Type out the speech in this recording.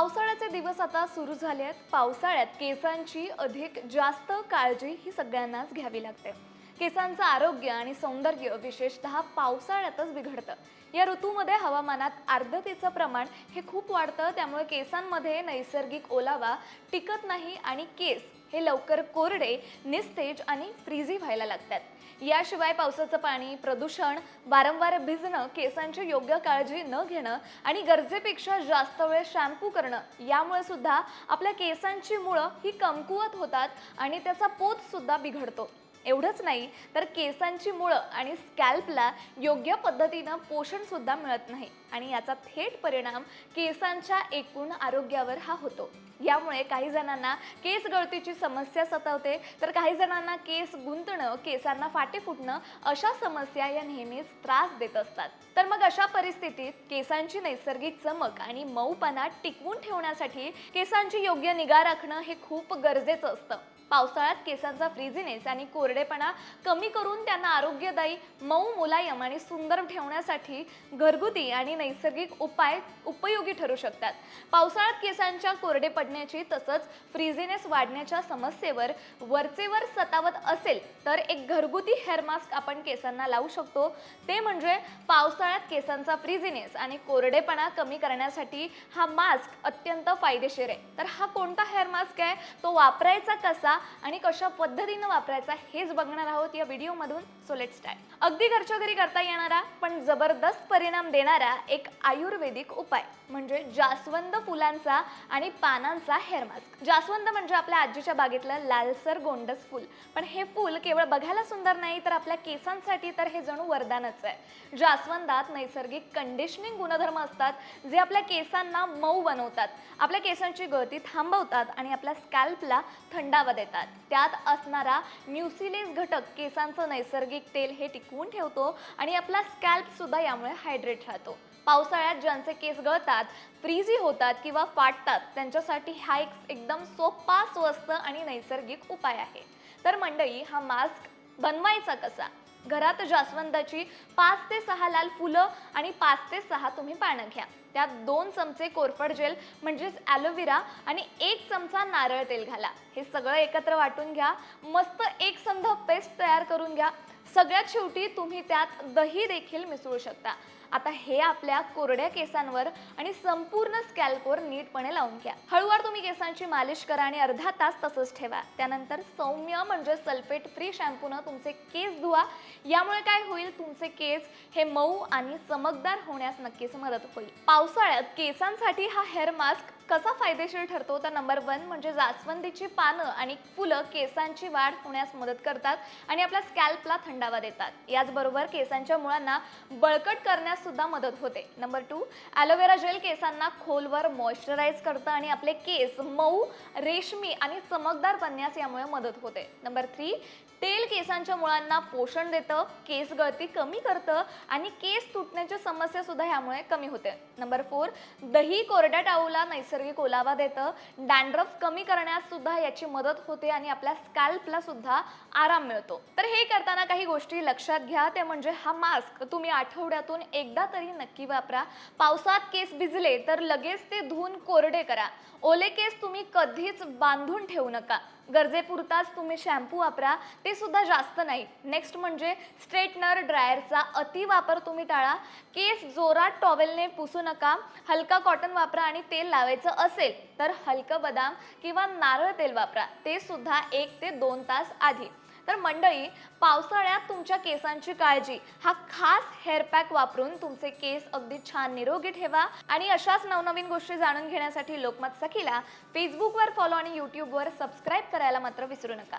पावसाळ्याचे दिवस आता सुरू झाले आहेत. पावसाळ्यात केसांची अधिक जास्त काळजी ही सगळ्यांनाच घ्यावी लागते. केसांचं आरोग्य आणि सौंदर्य विशेषतः पावसाळ्यातच बिघडतं. या ऋतूमध्ये हवामानात आर्द्रतेचं प्रमाण हे खूप वाढतं त्यामुळे केसांमध्ये नैसर्गिक ओलावा टिकत नाही आणि केस हे लवकर कोरडे निस्तेज आणि फ्रीझी व्हायला लागतात. याशिवाय पावसाचं पाणी प्रदूषण वारंवार भिजणं केसांची योग्य काळजी न घेणं आणि गरजेपेक्षा जास्त वेळ शॅम्पू करणं यामुळे सुद्धा आपल्या केसांची मुळं ही कमकुवत होतात आणि त्याचा पोत सुद्धा बिघडतो. एवढंच नाही तर केसांची मुळं आणि स्कॅल्पला योग्य पद्धतीनं पोषणसुद्धा मिळत नाही. आणि याचा थेट परिणाम केसांच्या एकूण आरोग्यावर हा होतो. यामुळे काही जणांना केस गळतीची समस्या सतावते तर काही जणांना केस गुंतणं केसांना फाटे फुटणं अशा समस्या या नेहमीच त्रास देत असतात. तर मग अशा परिस्थितीत केसांची नैसर्गिक चमक आणि मऊपणा टिकवून ठेवण्यासाठी केसांची योग्य निगा राखणं हे खूप गरजेचं असतं. पावसाळ्यात केसांचा फ्रिझिनेस आणि कोरडेपणा कमी करून त्यांना आरोग्यदायी मऊ मुलायम आणि सुंदर ठेवण्यासाठी घरगुती आणि नैसर्गिक उपाय उपयोगी ठरू शकतात. पावसाळ्यात केसांच्या कोरडे पडण्याची तसंच फ्रिझिनेस वाढण्याच्या समस्येवर वरचेवर सतावत असेल तर एक घरगुती हेअर मास्क आपण केसांना लावू शकतो. ते म्हणजे पावसाळ्यात केसांचा फ्रिझिनेस आणि कोरडेपणा कमी करण्यासाठी हा मास्क अत्यंत फायदेशीर आहे. तर हा कोणता हेअर मास्क आहे? तो वापरायचा कसा? आणि कशा पद्धतीनं वापरायचा हेच बघणार आहोत या व्हिडिओमधून. सो लेट स्टार्ट अगदी घरच्या घरी करता येणारा पण जबरदस्त परिणाम देणारा एक आयुर्वेदिक उपाय म्हणजे जास्वंद फुलांचा आणि पानांचा हेअर मास्क जास्वंद म्हणजे आपल्या आजीच्या बागेतलं लालसर गोंडस फुल. पण हे फूल केवळ बघायला सुंदर नाही तर आपल्या केसांसाठी तर हे जणू वरदानच आहे. जास्वंदात नैसर्गिक कंडिशनिंग गुणधर्म असतात जे आपल्या केसांना मऊ बनवतात. आपल्या केसांची गळती थांबवतात आणि आपल्या स्कॅल्पला थंडावा देतात. त्यात असणारा म्युसिलेस घटक केसांचं नैसर्गिक तेल हे टिकवून ठेवतो आणि आपला स्कॅल्प सुद्धा यामुळे हायड्रेट राहतो. पावसाळ्यात ज्यांचे केस गळतात फ्रीझी होतात किंवा फाटतात त्यांच्यासाठी हा एक एकदम सोपा स्वस्त आणि नैसर्गिक उपाय आहे. तर मंडळी हा मास्क बनवायचा कसा? घरात जास्वंदाची पाच ते सहा लाल फुलं आणि पाच ते सहा तुम्ही पानं घ्या. त्यात दोन चमचे कोरफड जेल म्हणजेच ॲलोव्हेरा आणि एक चमचा नारळ तेल घाला. हे सगळं एकत्र वाटून घ्या. मस्त एक संध पेस्ट तयार करून घ्या. सगळ्यात शेवटी तुम्ही त्यात दही देखील मिसळू शकता. आता हे आपल्या कोरड्या केसांवर आणि संपूर्ण स्कॅल्पवर नीटपणे लावून घ्या. हळूवार तुम्ही केसांची मालिश करा आणि अर्धा तास तसंच ठेवा. त्यानंतर सौम्य म्हणजे सल्फेट फ्री शॅम्पूनं तुमचे केस धुवा. यामुळे काय होईल? तुमचे केस हे मऊ आणि चमकदार होण्यास नक्कीच मदत होईल. पावसाळ्यात केसांसाठी हा हेअर मास्क कसा फायदेशीर ठरतो? तर नंबर वन म्हणजे जास्वंदीची पानं आणि फुलं केसांची वाढ होण्यास मदत करतात आणि आपल्या स्कॅल्पला थंडावा देतात. याचबरोबर केसांच्या मुळांना बळकट करण्यास सुद्धा मदत होते. नंबर टू ॲलोवेरा जेल केसांना खोलवर मॉइश्चराईज करतं आणि आपले केस मऊ रेशमी आणि चमकदार बनण्यास यामुळे मदत होते. नंबर थ्री तेल केसांच्या मुळांना पोषण देतं केस गळती कमी करतं आणि केस तुटण्याची समस्या सुद्धा ह्यामुळे कमी होते. नंबर फोर दही कोरड्या टाऊला नैसर्गिक ओलावा देतं डॅन्ड्रफ कमी करण्यास सुद्धा याची मदत होते आणि आपल्या स्कॅल्पला सुद्धा आराम मिळतो. तर हे करताना काही गोष्टी लक्षात घ्या ते म्हणजे हा मास्क तुम्ही आठवड्यातून एक एकदा तरी नक्की वापरा. पावसात केस भिजले तर लगेच ते धुवून कोरडे करा. ओले केस तुम्ही कधीच बांधून ठेवू नका. गरजेपुरताच तुम्ही शॅम्पू वापरा. ते सुद्धा जास्त नाही. नेक्स्ट म्हणजे स्ट्रेटनर ड्रायरचा अति वापर तुम्ही टाळा. केस जोरात टॉवेलने पुसू नका. हलका कॉटन वापरा आणि तेल लावायचं असेल तर हलकं बदाम किंवा नारळ तेल वापरा. ते सुद्धा एक ते दोन तास आधी. तर मंडळी पावसाळ्यात तुमच्या केसांची काळजी. हा खास हेअर पॅक वापरून तुमचे केस अगदी छान निरोगी ठेवा आणि अशाच नवनवीन गोष्टी जाणून घेण्यासाठी लोकमत सखीला फेसबुकवर फॉलो आणि यूट्यूबवर सबस्क्राईब करायला मात्र विसरू नका.